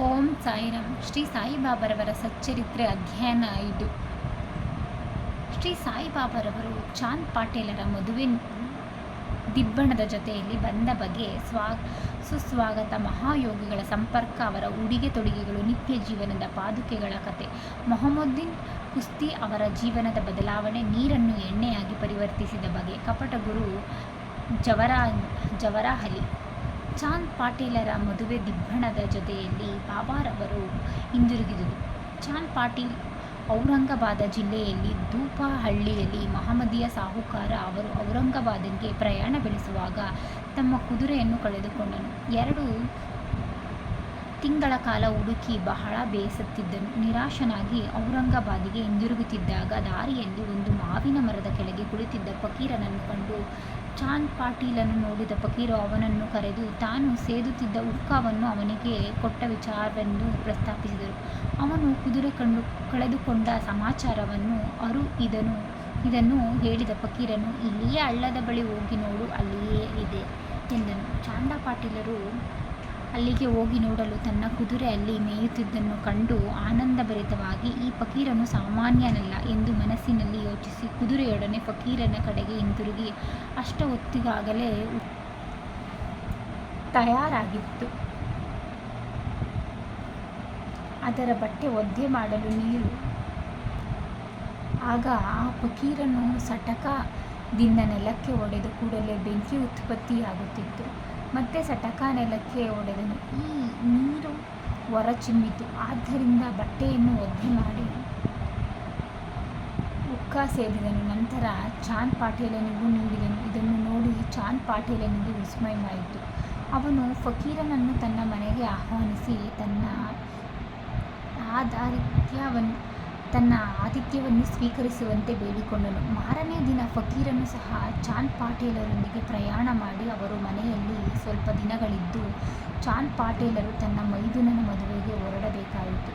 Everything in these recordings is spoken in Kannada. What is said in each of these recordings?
ಓಂ ಸಾಯಿರಾಮ್ ಶ್ರೀ ಸಾಯಿಬಾಬರವರ ಸಚ್ಚರಿತ್ರೆ ಅಧ್ಯಯನ ಇದು ಶ್ರೀ ಸಾಯಿಬಾಬರವರು ಚಾಂದ್ ಪಾಟೀಲರ ಮದುವೆ ದಿಬ್ಬಣದ ಜೊತೆಯಲ್ಲಿ ಬಂದ ಬಗೆ ಸ್ವಾ, ಸುಸ್ವಾಗತ ಮಹಾಯೋಗಿಗಳ ಸಂಪರ್ಕ, ಅವರ ಉಡುಗೆ ತೊಡುಗೆಗಳು, ನಿತ್ಯ ಜೀವನದ ಪಾದುಕೆಗಳ ಕತೆ, ಮೊಹಮ್ಮದ್ದೀನ್ ಕುಸ್ತಿ ಅವರ ಜೀವನದ ಬದಲಾವಣೆ, ನೀರನ್ನು ಎಣ್ಣೆಯಾಗಿ ಪರಿವರ್ತಿಸಿದ ಬಗೆ ಕಪಟ ಗುರು ಜವರ ಜವರಾಹಲಿ ಚಾಂದ್ ಪಾಟೀಲರ ಮದುವೆ ದಿಬ್ಬಣದ ಜೊತೆಯಲ್ಲಿ ಬಾಬಾರವರು ಹಿಂದಿರುಗಿದರು. ಚಾಂದ್ ಪಾಟೀಲ್ ಔರಂಗಾಬಾದ ಜಿಲ್ಲೆಯಲ್ಲಿ ದೂಪಹಳ್ಳಿಯಲ್ಲಿ ಮಹಮ್ಮದಿಯ ಸಾಹುಕಾರ ಅವರು ಔರಂಗಾಬಾದಿಗೆ ಪ್ರಯಾಣ ಬೆಳೆಸುವಾಗ ತಮ್ಮ ಕುದುರೆಯನ್ನು ಕಳೆದುಕೊಂಡನು. ಎರಡು ತಿಂಗಳ ಕಾಲ ಹುಡುಕಿ ಬಹಳ ಬೇಸತ್ತಿದ್ದನು. ನಿರಾಶನಾಗಿ ಔರಂಗಾಬಾದಿಗೆ ಹಿಂದಿರುಗುತ್ತಿದ್ದಾಗ ದಾರಿಯಲ್ಲಿ ಒಂದು ಮಾವಿನ ಮರದ ಕೆಳಗೆ ಕುಳಿತಿದ್ದ ಫಕೀರನನ್ನು ಕಂಡು ಚಾಂದ್ ಪಾಟೀಲನ್ನು ನೋಡಿದ ಫಕೀರು ಅವನನ್ನು ಕರೆದು ತಾನು ಸೇದುತ್ತಿದ್ದ ಉಕ್ಕವನ್ನು ಅವನಿಗೆ ಕೊಟ್ಟ ವಿಚಾರವೆಂದು ಪ್ರಸ್ತಾಪಿಸಿದರು. ಅವನು ಕುದುರೆ ಕಂಡು ಕಳೆದುಕೊಂಡ ಸಮಾಚಾರವನ್ನು ಅರು ಇದನು, ಇದನ್ನು ಹೇಳಿದ ಫಕೀರನು, ಇಲ್ಲಿಯೇ ಹಳ್ಳದ ಬಳಿ ಹೋಗಿ ನೋಡು, ಅಲ್ಲಿಯೇ ಇದೆ ಎಂದನು. ಚಾಂದ ಪಾಟೀಲರು ಅಲ್ಲಿಗೆ ಹೋಗಿ ನೋಡಲು ತನ್ನ ಕುದುರೆ ಅಲ್ಲಿ ಮೇಯುತ್ತಿದ್ದನ್ನು ಕಂಡು ಆನಂದಭರಿತವಾಗಿ ಈ ಫಕೀರನು ಸಾಮಾನ್ಯನಲ್ಲ ಎಂದು ಮನಸ್ಸಿನಲ್ಲಿ ಯೋಚಿಸಿ ಕುದುರೆಯೊಡನೆ ಫಕೀರನ ಕಡೆಗೆ ಹಿಂತಿರುಗಿ ಅಷ್ಟ ಹೊತ್ತಿಗಾಗಲೇ ತಯಾರಾಗಿತ್ತು. ಅದರ ಬಟ್ಟೆ ಒದ್ದೆ ಮಾಡಲು ನೀರು. ಆಗ ಆ ಫಕೀರನು ಸಟಕದಿಂದ ನೆಲಕ್ಕೆ ಒಡೆದು ಕೂಡಲೇ ಬೆಂಕಿ ಉತ್ಪತ್ತಿಯಾಗುತ್ತಿತ್ತು. ಮತ್ತೆ ಸಟಕ ನೆಲಕ್ಕೆ ಒಡೆದನು. ಈ ನೀರು ಹೊರಚಿಮ್ಮಿತು. ಆದ್ದರಿಂದ ಬಟ್ಟೆಯನ್ನು ಒದ್ದೆ ಮಾಡಿ ಉಕ್ಕ ಸೇರಿದನು ನಂತರ ಚಾನ್ ಪಾಟೀಲನಿಗೂ ನೀಡಿದನು. ಇದನ್ನು ನೋಡಿ ಚಾಂದ್ ಪಾಟೀಲನಿಗೆ ವಿಸ್ಮಯವಾಯಿತು. ಅವನು ಫಕೀರನನ್ನು ತನ್ನ ಮನೆಗೆ ಆಹ್ವಾನಿಸಿ ತನ್ನ ಆದಾರಿತ್ಯವನ್ನು ತನ್ನ ಆತಿಥ್ಯವನ್ನು ಸ್ವೀಕರಿಸುವಂತೆ ಬೇಡಿಕೊಂಡನು. ಮಾರನೇ ದಿನ ಫಕೀರನು ಸಹ ಚಾಂದ್ ಪಾಟೇಲರೊಂದಿಗೆ ಪ್ರಯಾಣ ಮಾಡಿ ಅವರು ಮನೆಯಲ್ಲಿ ಸ್ವಲ್ಪ ದಿನಗಳಿದ್ದು ಚಾಂದ್ ಪಾಟೇಲರು ತನ್ನ ಮೈದುನನ ಮದುವೆಗೆ ಹೊರಡಬೇಕಾಯಿತು.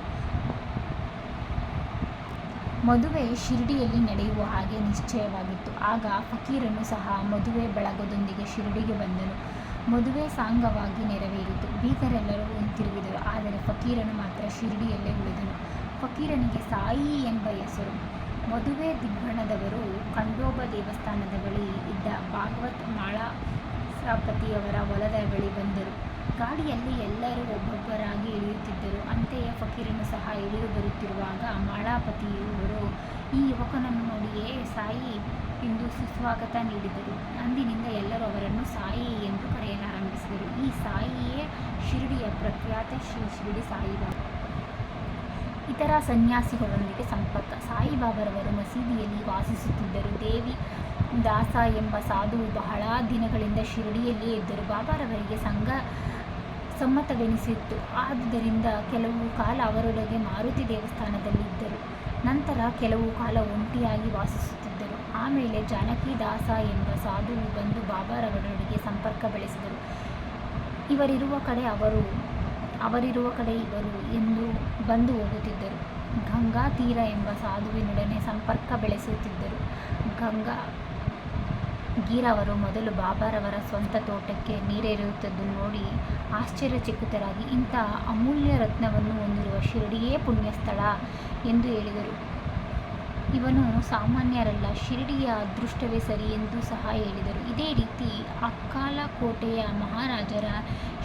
ಮದುವೆ ಶಿರಡಿಯಲ್ಲಿ ನಡೆಯುವ ಹಾಗೆ ನಿಶ್ಚಯವಾಗಿತ್ತು. ಆಗ ಫಕೀರನು ಸಹ ಮದುವೆ ಬಳಗದೊಂದಿಗೆ ಶಿರಡಿಗೆ ಬಂದನು. ಮದುವೆ ಸಾಂಗವಾಗಿ ನೆರವೇರಿತು. ಬೀಗರೆಲ್ಲರೂ ಹಿಂತಿರುಗಿದರು ಆದರೆ ಫಕೀರನು ಮಾತ್ರ ಶಿರಡಿಯಲ್ಲೇ ಉಳಿದನು. ಫಕೀರನಿಗೆ ಸಾಯಿ ಎಂಬ ಹೆಸರು. ಮದುವೆ ದಿಬ್ಬಣದವರು ಖಂಡೋಬ ದೇವಸ್ಥಾನದ ಬಳಿ ಇದ್ದ ಭಾಗವತ್ ಮಾಳಾಪತಿಯವರ ಹೊಲದ ಬಳಿ ಬಂದರು. ಗಾಡಿಯಲ್ಲಿ ಎಲ್ಲರೂ ಒಬ್ಬೊಬ್ಬರಾಗಿ ಇಳಿಯುತ್ತಿದ್ದರು. ಅಂತೆಯೇ ಫಕೀರನು ಸಹ ಇಳಿದು ಬರುತ್ತಿರುವಾಗ ಮಾಳಾಪತಿಯವರು ಈ ಯುವಕನನ್ನು ನೋಡಿಯೇ ಸಾಯಿ ಎಂದು ಸುಸ್ವಾಗತ ನೀಡಿದರು. ಅಂದಿನಿಂದ ಎಲ್ಲರೂ ಅವರನ್ನು ಸಾಯಿ ಎಂದು ಕರೆಯಲಾರಂಭಿಸಿದರು. ಈ ಸಾಯಿಯೇ ಶಿರಡಿಯ ಪ್ರಖ್ಯಾತ ಶ್ರೀ ಶಿರಡಿ ಸಾಯಿಬಾಬಾ. ಇತರ ಸನ್ಯಾಸಿಗಳೊಂದಿಗೆ ಸಂಪರ್ಕ ಸಾಯಿಬಾಬರವರು ಮಸೀದಿಯಲ್ಲಿ ವಾಸಿಸುತ್ತಿದ್ದರು. ದೇವಿ ದಾಸ ಎಂಬ ಸಾಧು ಬಹಳ ದಿನಗಳಿಂದ ಶಿರಡಿಯಲ್ಲಿಯೇ ಇದ್ದರು. ಬಾಬಾರವರಿಗೆ ಸಂಘ ಸಮ್ಮತವೆನಿಸಿತ್ತು. ಆದುದರಿಂದ ಕೆಲವು ಕಾಲ ಅವರೊಳಗೆ ಮಾರುತಿ ದೇವಸ್ಥಾನದಲ್ಲಿ ಇದ್ದರು. ನಂತರ ಕೆಲವು ಕಾಲ ಒಂಟಿಯಾಗಿ ವಾಸಿಸುತ್ತಿದ್ದರು. ಆಮೇಲೆ ಜಾನಕಿ ದಾಸ ಎಂಬ ಸಾಧು ಬಂದು ಬಾಬಾರವರೊಳಗೆ ಸಂಪರ್ಕ ಬೆಳೆಸಿದರು. ಇವರಿರುವ ಕಡೆ ಅವರು ಅವರಿರುವ ಕಡೆ ಇವರು ಎಂದು ಬಂದು ಹೋಗುತ್ತಿದ್ದರು. ಗಂಗಾ ತೀರ ಎಂಬ ಸಾಧುವಿನೊಡನೆ ಸಂಪರ್ಕ ಬೆಳೆಸುತ್ತಿದ್ದರು. ಗಂಗಾ ಗೀರವರು ಮೊದಲು ಬಾಬಾರವರ ಸ್ವಂತ ತೋಟಕ್ಕೆ ನೀರೆರೆಯುತ್ತದ್ದು ನೋಡಿ ಆಶ್ಚರ್ಯಚಕಿತರಾಗಿ, ಇಂತಹ ಅಮೂಲ್ಯ ರತ್ನವನ್ನು ಹೊಂದಿರುವ ಶಿರಡಿಯೇ ಪುಣ್ಯಸ್ಥಳ ಎಂದು ಹೇಳಿದರು. ಇವನು ಸಾಮಾನ್ಯರಲ್ಲ, ಶಿರಡಿಯ ಅದೃಷ್ಟವೇ ಸರಿ ಎಂದು ಸಹ ಹೇಳಿದರು. ಇದೇ ರೀತಿ ಅಕ್ಕಾಲ ಕೋಟೆಯ ಮಹಾರಾಜರ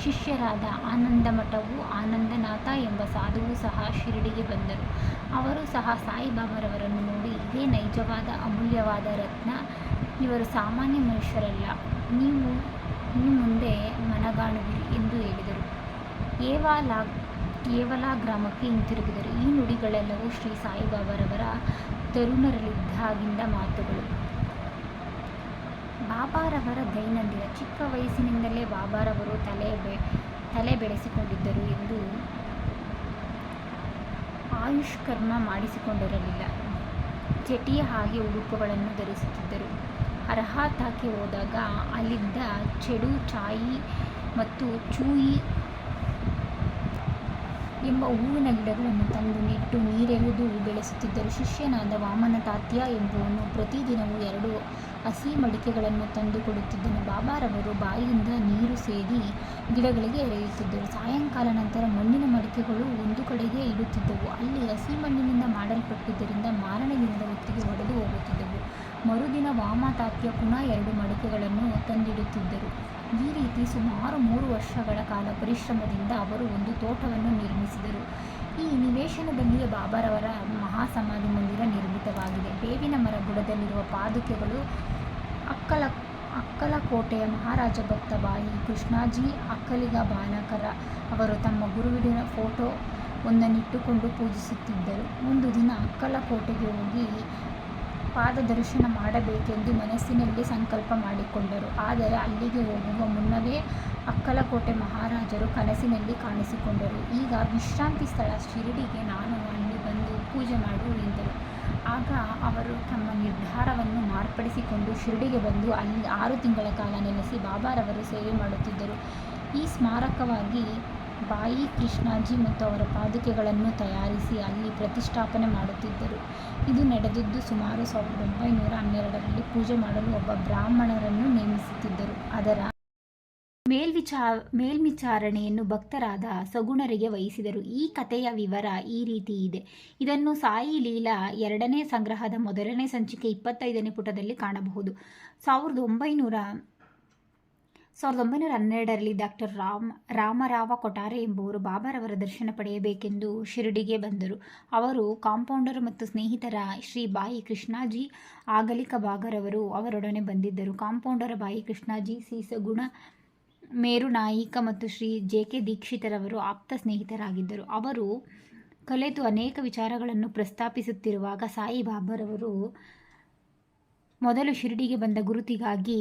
ಶಿಷ್ಯರಾದ ಆನಂದಮಠವು ಆನಂದನಾಥ ಎಂಬ ಸಾಧುವು ಸಹ ಶಿರಡಿಗೆ ಬಂದರು. ಅವರು ಸಹ ಸಾಯಿಬಾಬಾರವರನ್ನು ನೋಡಿ, ಇದೇ ನೈಜವಾದ ಅಮೂಲ್ಯವಾದ ರತ್ನ, ಇವರು ಸಾಮಾನ್ಯ ಮನುಷ್ಯರಲ್ಲ, ನೀವು ಇನ್ನು ಮುಂದೆ ಮನಗಾಣುವಿರಿ ಎಂದು ಹೇಳಿದರು. ಏವಾಲ ಏವಲ ಗ್ರಾಮಕ್ಕೆ ಹಿಂತಿರುಗಿದರು. ಈ ನುಡಿಗಳೆಲ್ಲವೂ ಶ್ರೀ ಸಾಯಿಬಾಬಾರವರ ತರುಣರಲ್ಲಿದ್ದಾಗಿಂದ ಮಾತುಗಳು. ಬಾಬಾರವರ ದೈನಂದಿನ ಚಿಕ್ಕ ವಯಸ್ಸಿನಿಂದಲೇ ಬಾಬಾರವರು ತಲೆ ಬೆ, ತಲೆ ಬೆಳೆಸಿಕೊಂಡಿದ್ದರು ಎಂದು ಆಯುಷ್ಕರ್ಮ ಮಾಡಿಸಿಕೊಂಡಿರಲಿಲ್ಲ. ಚಟಿಯ ಹಾಗೆ ಉಡುಪುಗಳನ್ನು ಧರಿಸುತ್ತಿದ್ದರು. ಅರ್ಹತಾಕ್ಕೆ ಹೋದಾಗ ಅಲ್ಲಿದ್ದ ಚೆಡು, ಚಾಯಿ ಮತ್ತು ಚೂಯಿ ಎಂಬ ಹೂವಿನ ಗಿಡಗಳನ್ನು ತಂದು ನೆಟ್ಟು ನೀರೆರೆದು ಬೆಳೆಸುತ್ತಿದ್ದರು. ಶಿಷ್ಯನಾದ ವಾಮನ ತಾತ್ಯ ಎಂಬುವನು ಪ್ರತಿದಿನವೂ ಎರಡು ಹಸಿ ಮಡಿಕೆಗಳನ್ನು ತಂದು ಕೊಡುತ್ತಿದ್ದನು. ಬಾಬಾರವರು ಬಾಯಿಯಿಂದ ನೀರು ಸೇದಿ ಗಿಡಗಳಿಗೆ ಎರೆಯುತ್ತಿದ್ದರು. ಸಾಯಂಕಾಲ ನಂತರ ಮಣ್ಣಿನ ಮಡಿಕೆಗಳು ಒಂದು ಕಡೆಗೆ ಇಡುತ್ತಿದ್ದವು. ಅಲ್ಲಿ ಹಸಿ ಮಣ್ಣಿನಿಂದ ಮಾಡಲ್ಪಟ್ಟಿದ್ದರಿಂದ ಮಾರನೇ ದಿನದ ಹೊತ್ತಿಗೆ ಒಡೆದು ಹೋಗುತ್ತಿದ್ದವು. ಮರುದಿನ ವಾಮತಾತ್ಯ ಪುನಃ ಎರಡು ಮಡಿಕೆಗಳನ್ನು ತಂದಿಡುತ್ತಿದ್ದರು. ಈ ರೀತಿ ಸುಮಾರು ಮೂರು ವರ್ಷಗಳ ಕಾಲ ಪರಿಶ್ರಮದಿಂದ ಅವರು ಒಂದು ತೋಟವನ್ನು ನಿರ್ಮಿಸಿದರು. ಈ ನಿವೇಶನದಲ್ಲಿಯೇ ಬಾಬಾರವರ ಮಹಾಸಮಾಧಿ ಮಂದಿರ ನಿರ್ಮಿತವಾಗಿದೆ. ಬೇವಿನ ಮರ ಬುಡದಲ್ಲಿರುವ ಪಾದುಕೆಗಳು ಅಕ್ಕಲ, ಅಕ್ಕಲಕೋಟೆಯ ಮಹಾರಾಜ ಭಕ್ತ ಬಾಯಿ ಕೃಷ್ಣಾಜಿ, ಅಕ್ಕಲಿಗ ಬಾಲಕರ ಅವರು ತಮ್ಮ ಗುರುವಿನ ಫೋಟೋ ಒಂದನ್ನಿಟ್ಟುಕೊಂಡು ಪೂಜಿಸುತ್ತಿದ್ದರು. ಒಂದು ದಿನ ಅಕ್ಕಲಕೋಟೆಗೆ ಹೋಗಿ ಪಾದದರ್ಶನ ಮಾಡಬೇಕೆಂದು ಮನಸ್ಸಿನಲ್ಲಿ ಸಂಕಲ್ಪ ಮಾಡಿಕೊಂಡರು. ಆದರೆ ಅಲ್ಲಿಗೆ ಹೋಗುವ ಮುನ್ನವೇ ಅಕ್ಕಲಕೋಟೆ ಮಹಾರಾಜರು ಕನಸಿನಲ್ಲಿ ಕಾಣಿಸಿಕೊಂಡರು. ಈಗ ವಿಶ್ರಾಂತಿ ಸ್ಥಳ ಶಿರಡಿಗೆ ನಾನು ಅಲ್ಲಿ ಬಂದು ಪೂಜೆ ಮಾಡು ಎಂದರು. ಆಗ ಅವರು ತಮ್ಮ ನಿರ್ಧಾರವನ್ನು ಮಾರ್ಪಡಿಸಿಕೊಂಡು ಶಿರಡಿಗೆ ಬಂದು ಅಲ್ಲಿ ಆರು ತಿಂಗಳ ಕಾಲ ನೆಲೆಸಿ ಬಾಬಾರವರು ಸೇವೆ ಮಾಡುತ್ತಿದ್ದರು. ಈ ಸ್ಮಾರಕವಾಗಿ ಬಾಯಿ ಕೃಷ್ಣಾಜಿ ಮತ್ತು ಅವರ ಪಾದುಕೆಗಳನ್ನು ತಯಾರಿಸಿ ಅಲ್ಲಿ ಪ್ರತಿಷ್ಠಾಪನೆ ಮಾಡುತ್ತಿದ್ದರು. ಇದು ನಡೆದದ್ದು ಸುಮಾರು ಸಾವಿರದ ಒಂಬೈನೂರ ಹನ್ನೆರಡರಲ್ಲಿ. ಪೂಜೆ ಮಾಡಲು ಒಬ್ಬ ಬ್ರಾಹ್ಮಣರನ್ನು ನೇಮಿಸುತ್ತಿದ್ದರು. ಅದರ ಮೇಲ್ವಿಚಾ, ಮೇಲ್ವಿಚಾರಣೆಯನ್ನು ಭಕ್ತರಾದ ಸಗುಣರಿಗೆ ವಹಿಸಿದರು. ಈ ಕಥೆಯ ವಿವರ ಈ ರೀತಿ ಇದೆ. ಇದನ್ನು ಸಾಯಿ ಲೀಲಾ ಎರಡನೇ ಸಂಗ್ರಹದ ಮೊದಲನೇ ಸಂಚಿಕೆ ಇಪ್ಪತ್ತೈದನೇ ಪುಟದಲ್ಲಿ ಕಾಣಬಹುದು. ಸಾವಿರದ ಒಂಬೈನೂರ ಸಾವಿರದ ಒಂಬೈನೂರ ಹನ್ನೆರಡರಲ್ಲಿ ಡಾಕ್ಟರ್ ರಾಮ್, ರಾಮರಾವ ಕೊಠಾರೆ ಎಂಬುವರು ಬಾಬಾರವರ ದರ್ಶನ ಪಡೆಯಬೇಕೆಂದು ಶಿರಡಿಗೆ ಬಂದರು. ಅವರು ಕಾಂಪೌಂಡರ್ ಮತ್ತು ಸ್ನೇಹಿತರ ಶ್ರೀ ಬಾಯಿ ಕೃಷ್ಣಾಜಿ ಆಗಲಿಕ ಬಾಗರವರು ಅವರೊಡನೆ ಬಂದಿದ್ದರು. ಕಾಂಪೌಂಡರ್ ಬಾಯಿ ಕೃಷ್ಣಾಜಿ ಸೀಸಗುಣ ಮೇರು ನಾಯಿಕ ಮತ್ತು ಶ್ರೀ ಜೆ ಕೆ ದೀಕ್ಷಿತರವರು ಆಪ್ತ ಸ್ನೇಹಿತರಾಗಿದ್ದರು. ಅವರು ಕಲೆತು ಅನೇಕ ವಿಚಾರಗಳನ್ನು ಪ್ರಸ್ತಾಪಿಸುತ್ತಿರುವಾಗ ಸಾಯಿ ಬಾಬರವರು ಮೊದಲು ಶಿರಡಿಗೆ ಬಂದ ಗುರುತಿಗಾಗಿ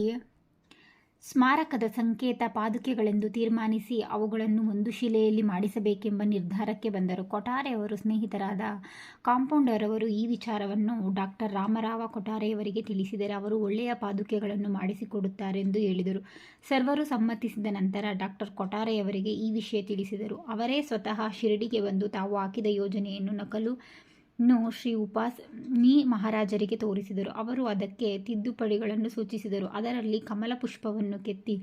ಸ್ಮಾರಕದ ಸಂಕೇತ ಪಾದುಕೆಗಳೆಂದು ತೀರ್ಮಾನಿಸಿ ಅವುಗಳನ್ನು ಒಂದು ಶಿಲೆಯಲ್ಲಿ ಮಾಡಿಸಬೇಕೆಂಬ ನಿರ್ಧಾರಕ್ಕೆ ಬಂದರು. ಕೊಠಾರೆ ಅವರು ಸ್ನೇಹಿತರಾದ ಕಾಂಪೌಂಡರ್ ಅವರು ಈ ವಿಚಾರವನ್ನು ಡಾಕ್ಟರ್ ರಾಮರಾವ ಕೊಠಾರೆಯವರಿಗೆ ತಿಳಿಸಿದರೆ ಅವರು ಒಳ್ಳೆಯ ಪಾದುಕೆಗಳನ್ನು ಮಾಡಿಸಿಕೊಡುತ್ತಾರೆಂದು ಹೇಳಿದರು. ಸರ್ವರು ಸಮ್ಮತಿಸಿದ ನಂತರ ಡಾಕ್ಟರ್ ಕೊಠಾರೆಯವರಿಗೆ ಈ ವಿಷಯ ತಿಳಿಸಿದರು. ಅವರೇ ಸ್ವತಃ ಶಿರಡಿಗೆ ಬಂದು ತಾವು ಹಾಕಿದ ಯೋಜನೆಯನ್ನು ನಕಲು ನ್ನು ಶ್ರೀ ಉಪಾಸ್ ನೀ ಮಹಾರಾಜರಿಗೆ ತೋರಿಸಿದರು. ಅವರು ಅದಕ್ಕೆ ತಿದ್ದುಪಡಿಗಳನ್ನು ಸೂಚಿಸಿದರು. ಅದರಲ್ಲಿ ಕಮಲ ಪುಷ್ಪವನ್ನು ಕೆತ್ತಿ,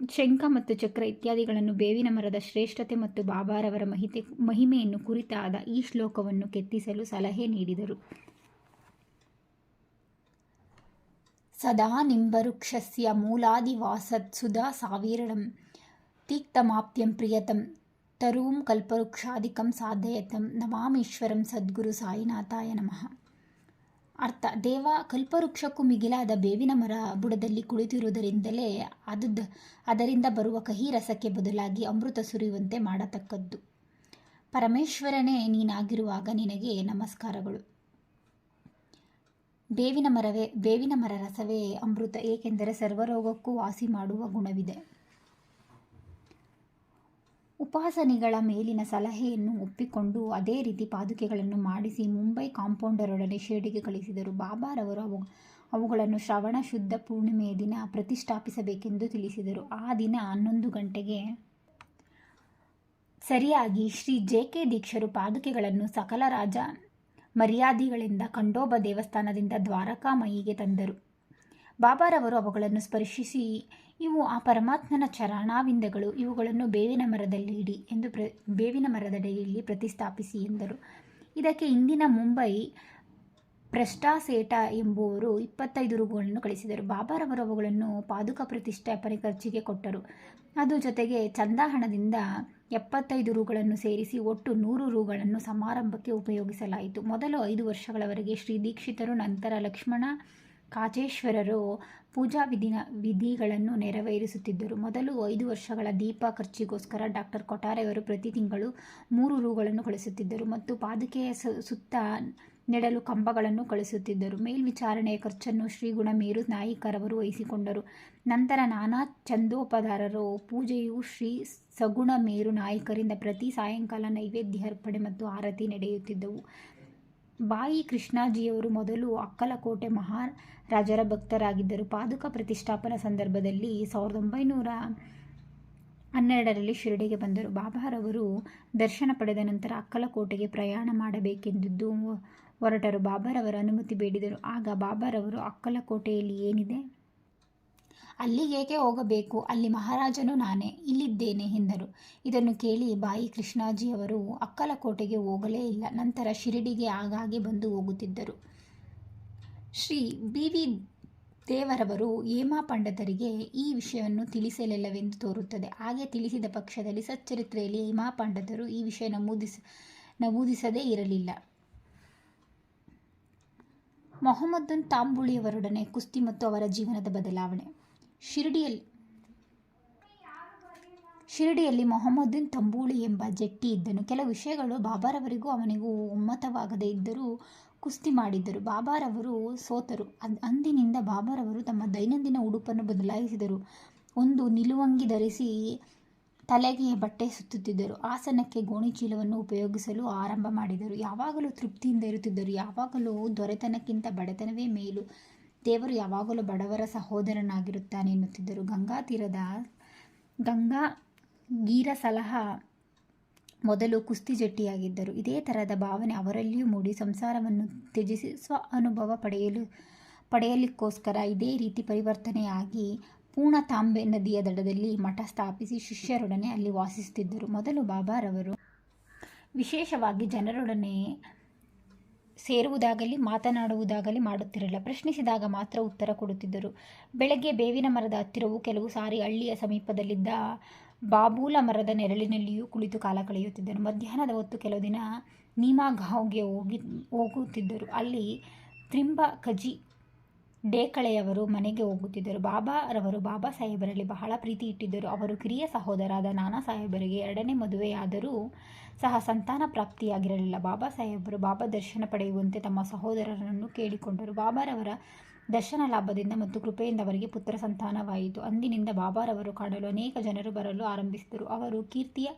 ಶಂಖ ಮತ್ತು ಚಕ್ರ ಇತ್ಯಾದಿಗಳನ್ನು ಬೇವಿನ ಮರದ ಶ್ರೇಷ್ಠತೆ ಮತ್ತು ಬಾಬಾರವರ ಮಹಿತೆ, ಮಹಿಮೆಯನ್ನು ಕುರಿತಾದ ಈ ಶ್ಲೋಕವನ್ನು ಕೆತ್ತಿಸಲು ಸಲಹೆ ನೀಡಿದರು. ಸದಾ ನಿಂಬರುಕ್ಷಸ್ಯ ಮೂಲಾದಿವಾಸತ್ ಸುಧಾ ಸಾವಿರಳಂ, ತೀಕ್ತಮಾಪ್ತ್ಯಂ ಪ್ರಿಯತಂ ತರೂಂ ಕಲ್ಪವೃಕ್ಷಾದಿಕಂ ಸಾಧಯತಂ ನಮಾಮೀಶ್ವರಂ ಸದ್ಗುರು ಸಾಯಿನಾಥಾಯ ನಮಃ. ಅರ್ಥ, ದೇವ ಕಲ್ಪವೃಕ್ಷಕ್ಕೂ ಮಿಗಿಲಾದ ಬೇವಿನ ಮರ ಬುಡದಲ್ಲಿ ಕುಳಿತಿರುವುದರಿಂದಲೇ ಅದು ಅದರಿಂದ ಬರುವ ಕಹಿ ರಸಕ್ಕೆ ಬದಲಾಗಿ ಅಮೃತ ಸುರಿಯುವಂತೆ ಮಾಡತಕ್ಕದ್ದು. ಪರಮೇಶ್ವರನೇ, ನೀನಾಗಿರುವಾಗ ನಿನಗೆ ನಮಸ್ಕಾರಗಳು. ಬೇವಿನ ಮರವೇ, ಬೇವಿನ ಮರ ರಸವೇ ಅಮೃತ, ಏಕೆಂದರೆ ಸರ್ವರೋಗಕ್ಕೂ ವಾಸಿ ಮಾಡುವ ಗುಣವಿದೆ. ಉಪಾಸನೆಗಳ ಮೇಲಿನ ಸಲಹೆಯನ್ನು ಒಪ್ಪಿಕೊಂಡು ಅದೇ ರೀತಿ ಪಾದುಕೆಗಳನ್ನು ಮಾಡಿಸಿ ಮುಂಬೈ ಕಾಂಪೌಂಡರೊಡನೆ ಶಿರಡಿಗೆ ಕಳಿಸಿದರು. ಬಾಬಾರವರು ಅವು, ಅವುಗಳನ್ನು ಶ್ರವಣ ಶುದ್ಧ ಪೂರ್ಣಿಮೆಯ ದಿನ ಪ್ರತಿಷ್ಠಾಪಿಸಬೇಕೆಂದು ತಿಳಿಸಿದರು. ಆ ದಿನ ಹನ್ನೊಂದು ಗಂಟೆಗೆ ಸರಿಯಾಗಿ ಶ್ರೀ ಜೆ ಕೆ ದೀಕ್ಷರು ಪಾದುಕೆಗಳನ್ನು ಸಕಲ ರಾಜ ಮರ್ಯಾದಿಗಳಿಂದ ಖಂಡೋಬ ದೇವಸ್ಥಾನದಿಂದ ದ್ವಾರಕಾಮಯಿಗೆ ತಂದರು. ಬಾಬಾರವರು ಅವುಗಳನ್ನು ಸ್ಪರ್ಶಿಸಿ, ಇವು ಆ ಪರಮಾತ್ಮನ ಚರಣಾವಿಂದಗಳು, ಇವುಗಳನ್ನು ಬೇವಿನ ಮರದಲ್ಲಿ ಇಡಿ ಎಂದು ಪ್ರ, ಬೇವಿನ ಮರದಡಿಯಲ್ಲಿ ಪ್ರತಿಷ್ಠಾಪಿಸಿ ಎಂದರು. ಇದಕ್ಕೆ ಇಂದಿನ ಮುಂಬೈ ಭ್ರಷ್ಟಾಸೇಟ ಎಂಬುವರು ಇಪ್ಪತ್ತೈದು ರೂಗಳನ್ನು ಕಳಿಸಿದರು. ಬಾಬಾರವರು ಅವುಗಳನ್ನು ಪಾದುಕ ಪ್ರತಿಷ್ಠಾಪನೆ ಖರ್ಚಿಗೆ ಕೊಟ್ಟರು. ಅದು ಜೊತೆಗೆ ಚಂದಾ ಹಣದಿಂದ ಎಪ್ಪತ್ತೈದು ರೂಗಳನ್ನು ಸೇರಿಸಿ ಒಟ್ಟು ನೂರು ರೂಗಳನ್ನು ಸಮಾರಂಭಕ್ಕೆ ಉಪಯೋಗಿಸಲಾಯಿತು. ಮೊದಲು ಐದು ವರ್ಷಗಳವರೆಗೆ ಶ್ರೀ ದೀಕ್ಷಿತರು, ನಂತರ ಲಕ್ಷ್ಮಣ ಕಾಚೇಶ್ವರರು ಪೂಜಾ ವಿಧಿನ, ವಿಧಿಗಳನ್ನು ನೆರವೇರಿಸುತ್ತಿದ್ದರು. ಮೊದಲು ಐದು ವರ್ಷಗಳ ದೀಪ ಖರ್ಚಿಗೋಸ್ಕರ ಡಾಕ್ಟರ್ ಕೊಠಾರೆಯವರು ಪ್ರತಿ ತಿಂಗಳು ಮೂರು ರೂಗಳನ್ನು ಕಳಿಸುತ್ತಿದ್ದರು ಮತ್ತು ಪಾದುಕೆಯ ಸುತ್ತ ನೆಡಲು ಕಂಬಗಳನ್ನು ಕಳಿಸುತ್ತಿದ್ದರು. ಮೇಲ್ವಿಚಾರಣೆಯ ಖರ್ಚನ್ನು ಶ್ರೀ ಗುಣಮೇರು ನಾಯಿಕರವರು ವಹಿಸಿಕೊಂಡರು. ನಂತರ ನಾನಾ ಚಂದೋಪದಾರರು ಪೂಜೆಯು ಶ್ರೀ ಸಗುಣ ಮೇರು ನಾಯಕರಿಂದ ಪ್ರತಿ ಸಾಯಂಕಾಲ ನೈವೇದ್ಯ ಅರ್ಪಣೆ ಮತ್ತು ಆರತಿ ನಡೆಯುತ್ತಿದ್ದವು. ಬಾಯಿ ಕೃಷ್ಣಾಜಿಯವರು ಮೊದಲು ಅಕ್ಕಲಕೋಟೆ ಮಹಾರಾಜರ ಭಕ್ತರಾಗಿದ್ದರು. ಪಾದುಕ ಪ್ರತಿಷ್ಠಾಪನಾ ಸಂದರ್ಭದಲ್ಲಿ ಸಾವಿರದ ಒಂಬೈನೂರ ಹನ್ನೆರಡರಲ್ಲಿ ಶಿರಡಿಗೆ ಬಂದರು. ಬಾಬಾರವರು ದರ್ಶನ ಪಡೆದ ನಂತರ ಅಕ್ಕಲಕೋಟೆಗೆ ಪ್ರಯಾಣ ಮಾಡಬೇಕೆಂದಿದ್ದು ಹೊರಟರು. ಬಾಬಾರವರ ಅನುಮತಿ ಬೇಡಿದರು. ಆಗ ಬಾಬಾರವರು ಅಕ್ಕಲಕೋಟೆಯಲ್ಲಿ ಏನಿದೆ? ಅಲ್ಲಿಗೇಕೆ ಹೋಗಬೇಕು? ಅಲ್ಲಿ ಮಹಾರಾಜನು ನಾನೇ, ಇಲ್ಲಿದ್ದೇನೆ ಎಂದರು. ಇದನ್ನು ಕೇಳಿ ಬಾಯಿ ಕೃಷ್ಣಾಜಿಯವರು ಅಕ್ಕಲಕೋಟೆಗೆ ಹೋಗಲೇ ಇಲ್ಲ. ನಂತರ ಶಿರಡಿಗೆ ಆಗಾಗ್ಗೆ ಬಂದು ಹೋಗುತ್ತಿದ್ದರು. ಶ್ರೀ ಬಿ. ವಿ. ದೇವರವರು ಹೇಮಾ ಪಂಡಿತರಿಗೆ ಈ ವಿಷಯವನ್ನು ತಿಳಿಸಲಿಲ್ಲವೆಂದು ತೋರುತ್ತದೆ. ಹಾಗೆ ತಿಳಿಸಿದ ಪಕ್ಷದಲ್ಲಿ ಸಚ್ಚರಿತ್ರೆಯಲ್ಲಿ ಹೇಮಾ ಪಂಡಿತರು ಈ ವಿಷಯ ನಮೂದಿಸ, ನಮೂದಿಸದೇ ಇರಲಿಲ್ಲ. ಮೊಹಮ್ಮದ್ದನ್ ತಾಂಬುಳಿಯವರೊಡನೆ ಕುಸ್ತಿ ಮತ್ತು ಅವರ ಜೀವನದ ಬದಲಾವಣೆ. ಶಿರಡಿಯಲ್ಲಿ. ಶಿರಡಿಯಲ್ಲಿ ಮೊಹಮ್ಮದ್ದೀನ್ ತಂಬೂಳಿ ಎಂಬ ಜಟ್ಟಿ ಇದ್ದನು. ಕೆಲವು ವಿಷಯಗಳು ಬಾಬಾರವರಿಗೂ ಅವನಿಗೂ ಒಮ್ಮತವಾಗದೇ ಇದ್ದರೂ ಕುಸ್ತಿ ಮಾಡಿದ್ದರು. ಬಾಬಾರವರು ಸೋತರು. ಅದ್ ಅಂದಿನಿಂದ ಬಾಬಾರವರು ತಮ್ಮ ದೈನಂದಿನ ಉಡುಪನ್ನು ಬದಲಾಯಿಸಿದರು. ಒಂದು ನಿಲುವಂಗಿ ಧರಿಸಿ ತಲೆಗೆ ಬಟ್ಟೆ ಸುತ್ತುತ್ತಿದ್ದರು. ಆಸನಕ್ಕೆ ಗೋಣಿಚೀಲವನ್ನು ಉಪಯೋಗಿಸಲು ಆರಂಭ ಮಾಡಿದರು. ಯಾವಾಗಲೂ ತೃಪ್ತಿಯಿಂದ ಇರುತ್ತಿದ್ದರು. ಯಾವಾಗಲೂ ದೊರೆತನಕ್ಕಿಂತ ಬಡತನವೇ ಮೇಲು. ದೇವರು ಯಾವಾಗಲೂ ಬಡವರ ಸಹೋದರನಾಗಿರುತ್ತಾನೆ ಎನ್ನುತ್ತಿದ್ದರು. ಗಂಗಾ ತೀರದ ಗಂಗಾ ಗೀರ ಸಲಹ ಮೊದಲು ಕುಸ್ತಿ ಜಟ್ಟಿಯಾಗಿದ್ದರು. ಇದೇ ಥರದ ಭಾವನೆ ಅವರಲ್ಲಿಯೂ ಮೂಡಿ ಸಂಸಾರವನ್ನು ತ್ಯಜಿಸಿ ಸ್ವ ಅನುಭವ ಪಡೆಯಲು, ಪಡೆಯಲಿಕ್ಕೋಸ್ಕರ ಇದೇ ರೀತಿ ಪರಿವರ್ತನೆಯಾಗಿ ಪೂರ್ಣತಾಂಬೆ ನದಿಯ ದಡದಲ್ಲಿ ಮಠ ಸ್ಥಾಪಿಸಿ ಶಿಷ್ಯರೊಡನೆ ಅಲ್ಲಿ ವಾಸಿಸುತ್ತಿದ್ದರು. ಮೊದಲು ಬಾಬಾರವರು ವಿಶೇಷವಾಗಿ ಜನರೊಡನೆ ಸೇರುವುದಾಗಲಿ, ಮಾತನಾಡುವುದಾಗಲಿ ಮಾಡುತ್ತಿರಲಿಲ್ಲ. ಪ್ರಶ್ನಿಸಿದಾಗ ಮಾತ್ರ ಉತ್ತರ ಕೊಡುತ್ತಿದ್ದರು. ಬೆಳಗ್ಗೆ ಬೇವಿನ ಮರದ ಹತ್ತಿರವು ಕೆಲವು ಸಾರಿ ಹಳ್ಳಿಯ ಸಮೀಪದಲ್ಲಿದ್ದ ಬಾಬೂಲ ಮರದ ನೆರಳಿನಲ್ಲಿಯೂ ಕುಳಿತು ಕಾಲ ಕಳೆಯುತ್ತಿದ್ದರು. ಮಧ್ಯಾಹ್ನದ ಹೊತ್ತು ಕೆಲವು ದಿನ ನೀಮಾಘಾವ್ಗೆ ಹೋಗಿ, ಹೋಗುತ್ತಿದ್ದರು. ಅಲ್ಲಿ ತ್ರಿಂಬ ಕಜಿ ಡೇಕಳೆಯವರು ಮನೆಗೆ ಹೋಗುತ್ತಿದ್ದರು. ಬಾಬಾರವರು ಬಾಬಾ ಸಾಹೇಬರಲ್ಲಿ ಬಹಳ ಪ್ರೀತಿ ಇಟ್ಟಿದ್ದರು. ಅವರು ಕಿರಿಯ ಸಹೋದರಾದ ನಾನಾ ಸಾಹೇಬರಿಗೆ ಎರಡನೇ ಮದುವೆಯಾದರೂ ಸಹ ಸಂತಾನ ಪ್ರಾಪ್ತಿಯಾಗಿರಲಿಲ್ಲ. ಬಾಬಾ ಸಾಹೇಬರು ಬಾಬಾ ದರ್ಶನ ಪಡೆಯುವಂತೆ ತಮ್ಮ ಸಹೋದರರನ್ನು ಕೇಳಿಕೊಂಡರು. ಬಾಬಾರವರ ದರ್ಶನ ಲಾಭದಿಂದ ಮತ್ತು ಕೃಪೆಯಿಂದ ಅವರಿಗೆ ಪುತ್ರ ಸಂತಾನವಾಯಿತು. ಅಂದಿನಿಂದ ಬಾಬಾರವರು ಕಾಣಲು ಅನೇಕ ಜನರು ಬರಲು ಆರಂಭಿಸಿದರು. ಅವರು ಕೀರ್ತಿಯ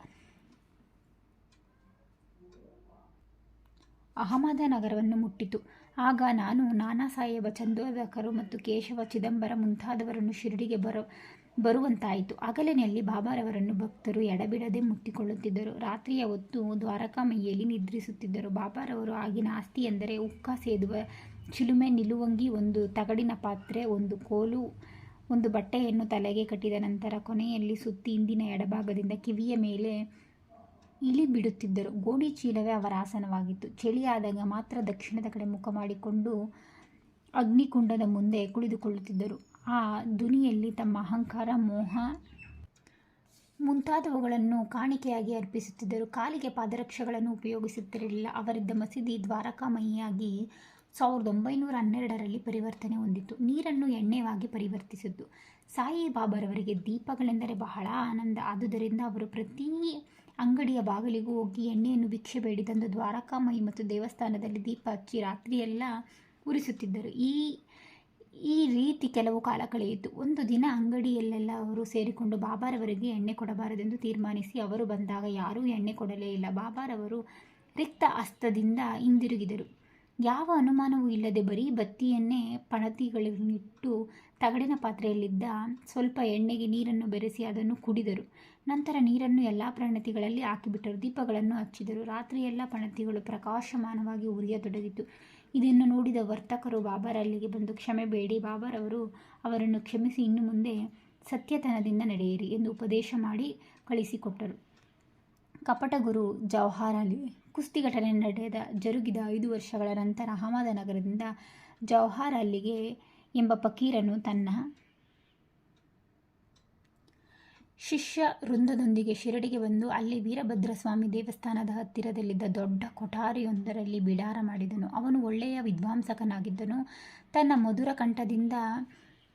ಅಹಮದನಗರವನ್ನು ಮುಟ್ಟಿತು. ಆಗ ನಾನು ನಾನಾ ಸಾಹೇಬ ಚಂದೋದಕರು ಮತ್ತು ಕೇಶವ ಚಿದಂಬರ ಮುಂತಾದವರನ್ನು ಶಿರಡಿಗೆ ಬರ ಬರುವಂತಾಯಿತು. ಹಗಲಿನಲ್ಲಿ ಬಾಬಾರವರನ್ನು ಭಕ್ತರು ಎಡಬಿಡದೆ ಮುಟ್ಟಿಕೊಳ್ಳುತ್ತಿದ್ದರು ರಾತ್ರಿಯ ಹೊತ್ತು ದ್ವಾರಕಾಮಯ್ಯಲ್ಲಿ ನಿದ್ರಿಸುತ್ತಿದ್ದರು. ಬಾಬಾರವರು ಆಗಿನ ಆಸ್ತಿ ಎಂದರೆ ಉಕ್ಕ ಸೇದುವ ಚಿಲುಮೆ, ನಿಲುವಂಗಿ, ಒಂದು ತಗಡಿನ ಪಾತ್ರೆ, ಒಂದು ಕೋಲು, ಒಂದು ಬಟ್ಟೆಯನ್ನು ತಲೆಗೆ ಕಟ್ಟಿದ ನಂತರ ಕೊನೆಯಲ್ಲಿ ಸುತ್ತಿ ಹಿಂದಿನ ಎಡಭಾಗದಿಂದ ಕಿವಿಯ ಮೇಲೆ ಇಳಿ ಬಿಡುತ್ತಿದ್ದರು ಗೋಡಿ ಚೀಲವೇ ಅವರ ಆಸನವಾಗಿತ್ತು. ಚಳಿಯಾದಾಗ ಮಾತ್ರ ದಕ್ಷಿಣದ ಕಡೆ ಮುಖ ಮಾಡಿಕೊಂಡು ಅಗ್ನಿಕುಂಡದ ಮುಂದೆ ಕುಳಿತುಕೊಳ್ಳುತ್ತಿದ್ದರು. ಆ ಧ್ವನಿಯಲ್ಲಿ ತಮ್ಮ ಅಹಂಕಾರ, ಮೋಹ ಮುಂತಾದವುಗಳನ್ನು ಕಾಣಿಕೆಯಾಗಿ ಅರ್ಪಿಸುತ್ತಿದ್ದರು. ಕಾಲಿಗೆ ಪಾದರಕ್ಷೆಗಳನ್ನು ಉಪಯೋಗಿಸುತ್ತಿರಲಿಲ್ಲ. ಅವರಿದ್ದ ಮಸೀದಿ ದ್ವಾರಕಾಮಯಿಯಾಗಿ ಸಾವಿರದ ಒಂಬೈನೂರ ಹನ್ನೆರಡರಲ್ಲಿ ಪರಿವರ್ತನೆ ಹೊಂದಿತು. ನೀರನ್ನು ಎಣ್ಣೆವಾಗಿ ಪರಿವರ್ತಿಸಿದ್ದು. ಸಾಯಿ ಬಾಬಾರವರಿಗೆ ದೀಪಗಳೆಂದರೆ ಬಹಳ ಆನಂದ. ಆದುದರಿಂದ ಅವರು ಪ್ರತಿ ಅಂಗಡಿಯ ಬಾಗಿಲಿಗೂ ಹೋಗಿ ಎಣ್ಣೆಯನ್ನು ಭಿಕ್ಷೆ ಬೇಡಿ ತಂದು ದ್ವಾರಕಾಮಯಿ ಮತ್ತು ದೇವಸ್ಥಾನದಲ್ಲಿ ದೀಪ ಹಚ್ಚಿ ರಾತ್ರಿಯೆಲ್ಲ ಉರಿಸುತ್ತಿದ್ದರು. ಈ ಈ ರೀತಿ ಕೆಲವು ಕಾಲ ಕಳೆಯಿತು ಒಂದು ದಿನ ಅಂಗಡಿಯಲ್ಲೆಲ್ಲ ಅವರು ಸೇರಿಕೊಂಡು ಬಾಬಾರವರಿಗೆ ಎಣ್ಣೆ ಕೊಡಬಾರದೆಂದು ತೀರ್ಮಾನಿಸಿ ಅವರು ಬಂದಾಗ ಯಾರೂ ಎಣ್ಣೆ ಕೊಡಲೇ ಇಲ್ಲ. ಬಾಬಾರವರು ರಿಕ್ತ ಹಸ್ತದಿಂದ ಹಿಂದಿರುಗಿದರು. ಯಾವ ಅನುಮಾನವೂ ಇಲ್ಲದೆ ಬರೀ ಬತ್ತಿಯನ್ನೇ ಪಣತಿಗಳನ್ನಿಟ್ಟು ತಗಡಿನ ಪಾತ್ರೆಯಲ್ಲಿದ್ದ ಸ್ವಲ್ಪ ಎಣ್ಣೆಗೆ ನೀರನ್ನು ಬೆರೆಸಿ ಅದನ್ನು ಕುಡಿದರು. ನಂತರ ನೀರನ್ನು ಎಲ್ಲ ಪ್ರಣತಿಗಳಲ್ಲಿ ಹಾಕಿಬಿಟ್ಟರು. ದೀಪಗಳನ್ನು ಹಚ್ಚಿದರು. ರಾತ್ರಿಯೆಲ್ಲ ಪಣತಿಗಳು ಪ್ರಕಾಶಮಾನವಾಗಿ ಉರಿಯತೊಡಗಿತು. ಇದನ್ನು ನೋಡಿದ ವರ್ತಕರು ಬಾಬರ್ ಅಲ್ಲಿಗೆ ಬಂದು, ಕ್ಷಮೆ ಬೇಡಿ ಬಾಬರ್ ಅವರು ಅವರನ್ನು ಕ್ಷಮಿಸಿ, ಇನ್ನು ಮುಂದೆ ಸತ್ಯತನದಿಂದ ನಡೆಯಿರಿ ಎಂದು ಉಪದೇಶ ಮಾಡಿ ಕಳಿಸಿಕೊಟ್ಟರು. ಕಪಟಗುರು ಜವಾಹರಲಿ ಕುಸ್ತಿ ಘಟನೆ ನಡೆದ, ಜರುಗಿದ ಐದು ವರ್ಷಗಳ ನಂತರ ಅಹಮದನಗರದಿಂದ ಜವಾಹರ್ ಅಲ್ಲಿಗೆ ಎಂಬ ಫಕೀರನು ತನ್ನ ಶಿಷ್ಯ ವೃಂದದೊಂದಿಗೆ ಶಿರಡಿಗೆ ಬಂದು ಅಲ್ಲಿ ವೀರಭದ್ರಸ್ವಾಮಿ ದೇವಸ್ಥಾನದ ಹತ್ತಿರದಲ್ಲಿದ್ದ ದೊಡ್ಡ ಕೊಠಾರಿಯೊಂದರಲ್ಲಿ ಬಿಡಾರ ಮಾಡಿದನು. ಅವನು ಒಳ್ಳೆಯ ವಿದ್ವಾಂಸಕನಾಗಿದ್ದನು. ತನ್ನ ಮಧುರ ಕಂಠದಿಂದ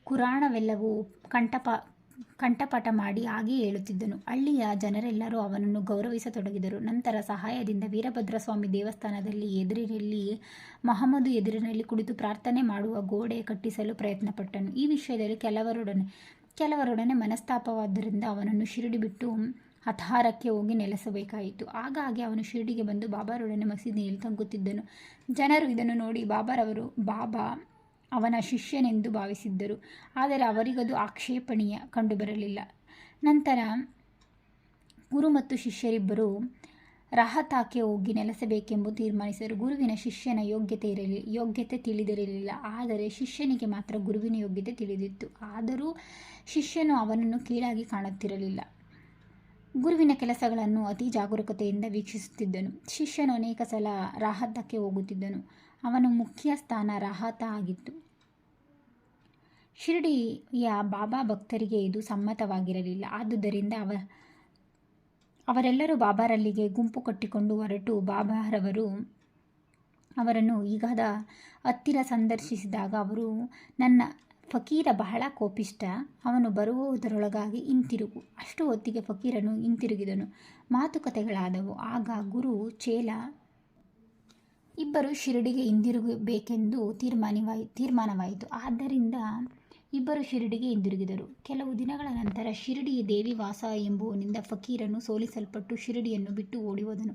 ಕುರಾಣವೆಲ್ಲವೂ ಕಂಠಪ, ಕಂಠಪಾಠ ಮಾಡಿ ಹಾಗೆ ಹೇಳುತ್ತಿದ್ದನು. ಹಳ್ಳಿಯ ಜನರೆಲ್ಲರೂ ಅವನನ್ನು ಗೌರವಿಸತೊಡಗಿದರು. ನಂತರ ಸಹಾಯದಿಂದ ವೀರಭದ್ರಸ್ವಾಮಿ ದೇವಸ್ಥಾನದಲ್ಲಿ ಎದುರಿನಲ್ಲಿ, ಮಹಮ್ಮದು ಎದುರಿನಲ್ಲಿ ಕುಳಿತು ಪ್ರಾರ್ಥನೆ ಮಾಡುವ ಗೋಡೆ ಕಟ್ಟಿಸಲು ಪ್ರಯತ್ನಪಟ್ಟನು. ಈ ವಿಷಯದಲ್ಲಿ ಕೆಲವರೊಡನೆ ಕೆಲವರೊಡನೆ ಮನಸ್ತಾಪವಾದ್ದರಿಂದ ಅವನನ್ನು ಶಿರಡಿ ಬಿಟ್ಟು ಹತಹಾರಕ್ಕೆ ಹೋಗಿ ನೆಲೆಸಬೇಕಾಯಿತು. ಆಗಾಗ್ಗೆ ಅವನು ಶಿರಡಿಗೆ ಬಂದು ಬಾಬಾರೊಡನೆ ಮಸೀದಿಯಲ್ಲಿ ತಂಗುತ್ತಿದ್ದನು. ಜನರು ಇದನ್ನು ನೋಡಿ ಬಾಬಾರವರು, ಬಾಬಾ, ಅವನ ಶಿಷ್ಯನೆಂದು ಭಾವಿಸಿದ್ದರು. ಆದರೆ ಅವರಿಗದು ಆಕ್ಷೇಪಣೀಯ ಕಂಡುಬರಲಿಲ್ಲ. ನಂತರ ಗುರು ಮತ್ತು ಶಿಷ್ಯರಿಬ್ಬರು ರಹತಾಕ್ಕೆ ಹೋಗಿ ನೆಲೆಸಬೇಕೆಂಬು ತೀರ್ಮಾನಿಸಿದರು. ಗುರುವಿನ ಶಿಷ್ಯನ ಯೋಗ್ಯತೆ ಇರಲಿ, ಯೋಗ್ಯತೆ ತಿಳಿದಿರಲಿಲ್ಲ. ಆದರೆ ಶಿಷ್ಯನಿಗೆ ಮಾತ್ರ ಗುರುವಿನ ಯೋಗ್ಯತೆ ತಿಳಿದಿತ್ತು. ಆದರೂ ಶಿಷ್ಯನು ಅವನನ್ನು ಕೀಳಾಗಿ ಕಾಣುತ್ತಿರಲಿಲ್ಲ. ಗುರುವಿನ ಕೆಲಸಗಳನ್ನು ಅತಿ ಜಾಗರೂಕತೆಯಿಂದ ವೀಕ್ಷಿಸುತ್ತಿದ್ದನು. ಶಿಷ್ಯನು ಅನೇಕ ಸಲ ರಾಹತಕ್ಕೆ ಹೋಗುತ್ತಿದ್ದನು. ಅವನ ಮುಖ್ಯ ಸ್ಥಾನ ರಾಹತ ಆಗಿತ್ತು. ಶಿರಡಿಯ ಬಾಬಾ ಭಕ್ತರಿಗೆ ಇದು ಸಮ್ಮತವಾಗಿರಲಿಲ್ಲ. ಆದುದರಿಂದ ಅವ ಅವರೆಲ್ಲರೂ ಬಾಬಾರಲ್ಲಿಗೆ ಗುಂಪು ಕಟ್ಟಿಕೊಂಡು ಹೊರಟು ಬಾಬಾರವರು ಅವರನ್ನು ಈಗಾದ ಹತ್ತಿರ ಸಂದರ್ಶಿಸಿದಾಗ ಅವರು, ನನ್ನ ಫಕೀರ ಬಹಳ ಕೋಪಿಷ್ಟ. ಅವನು ಬರುವುದರೊಳಗಾಗಿ ಹಿಂತಿರುಗು. ಅಷ್ಟು ಹೊತ್ತಿಗೆ ಫಕೀರನು ಹಿಂತಿರುಗಿದನು. ಮಾತುಕತೆಗಳಾದವು. ಆಗ ಗುರು ಚೇಲ, ಇಬ್ಬರು ಶಿರಡಿಗೆ ಹಿಂದಿರುಗಬೇಕೆಂದು ತೀರ್ಮಾನವಾಯಿ, ತೀರ್ಮಾನವಾಯಿತು. ಆದ್ದರಿಂದ ಇಬ್ಬರು ಶಿರಡಿಗೆ ಹಿಂದಿರುಗಿದರು. ಕೆಲವು ದಿನಗಳ ನಂತರ ಶಿರಡಿ ದೇವಿ ವಾಸ ಎಂಬುವನಿಂದ ಫಕೀರನ್ನು ಸೋಲಿಸಲ್ಪಟ್ಟು ಶಿರಡಿಯನ್ನು ಬಿಟ್ಟು ಓಡಿಹೋದನು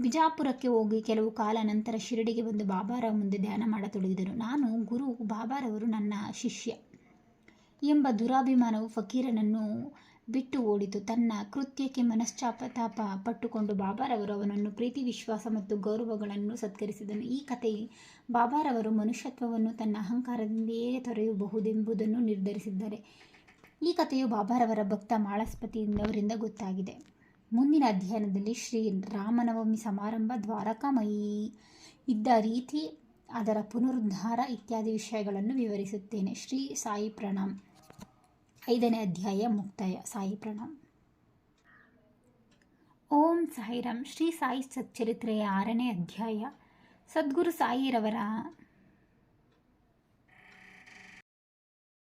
ಬಿಜಾಪುರಕ್ಕೆ ಹೋಗಿ ಕೆಲವು ಕಾಲ ನಂತರ ಶಿರಡಿಗೆ ಬಂದು ಬಾಬಾರ ಮುಂದೆ ಧ್ಯಾನ ಮಾಡತೊಡಗಿದರು. ನಾನು ಗುರು ಬಾಬಾರವರು ನನ್ನ ಶಿಷ್ಯ ಎಂಬ ದುರಾಭಿಮಾನವು ಫಕೀರನನ್ನು ಬಿಟ್ಟು ಓಡಿತು. ತನ್ನ ಕೃತ್ಯಕ್ಕೆ ಮನಶ್ಚಾಪತಾಪ ಪಟ್ಟುಕೊಂಡು ಬಾಬಾರವರು ಅವನನ್ನು ಪ್ರೀತಿ, ವಿಶ್ವಾಸ ಮತ್ತು ಗೌರವಗಳನ್ನು ಸತ್ಕರಿಸಿದನು. ಈ ಕಥೆ ಬಾಬಾರವರು ಮನುಷ್ಯತ್ವವನ್ನು ತನ್ನ ಅಹಂಕಾರದಿಂದಲೇ ತೊರೆಯಬಹುದೆಂಬುದನ್ನು ನಿರ್ಧರಿಸಿದ್ದಾರೆ. ಈ ಕಥೆಯು ಬಾಬಾರವರ ಭಕ್ತ ಮಾಳಸ್ಪತಿಯವರಿಂದ ಗೊತ್ತಾಗಿದೆ. ಮುಂದಿನ ಅಧ್ಯಯನದಲ್ಲಿ ಶ್ರೀ ರಾಮನವಮಿ ಸಮಾರಂಭ ದ್ವಾರಕಾಮಯಿ ಇದ್ದ ರೀತಿ ಅದರ ಪುನರುದ್ಧಾರ ಇತ್ಯಾದಿ ವಿಷಯಗಳನ್ನು ವಿವರಿಸುತ್ತೇನೆ. ಶ್ರೀ ಸಾಯಿ ಪ್ರಣಾಮ್. ಐದನೇ ಅಧ್ಯಾಯ ಮುಕ್ತಾಯ. ಸಾಯಿ ಪ್ರಣಾಮ್. ಓಂ ಸಾಯಿರಾಮ್. ಶ್ರೀ ಸಾಯಿ ಸಚ್ಚರಿತ್ರೆಯ ಆರನೇ ಅಧ್ಯಾಯ. ಸದ್ಗುರು ಸಾಯಿರವರ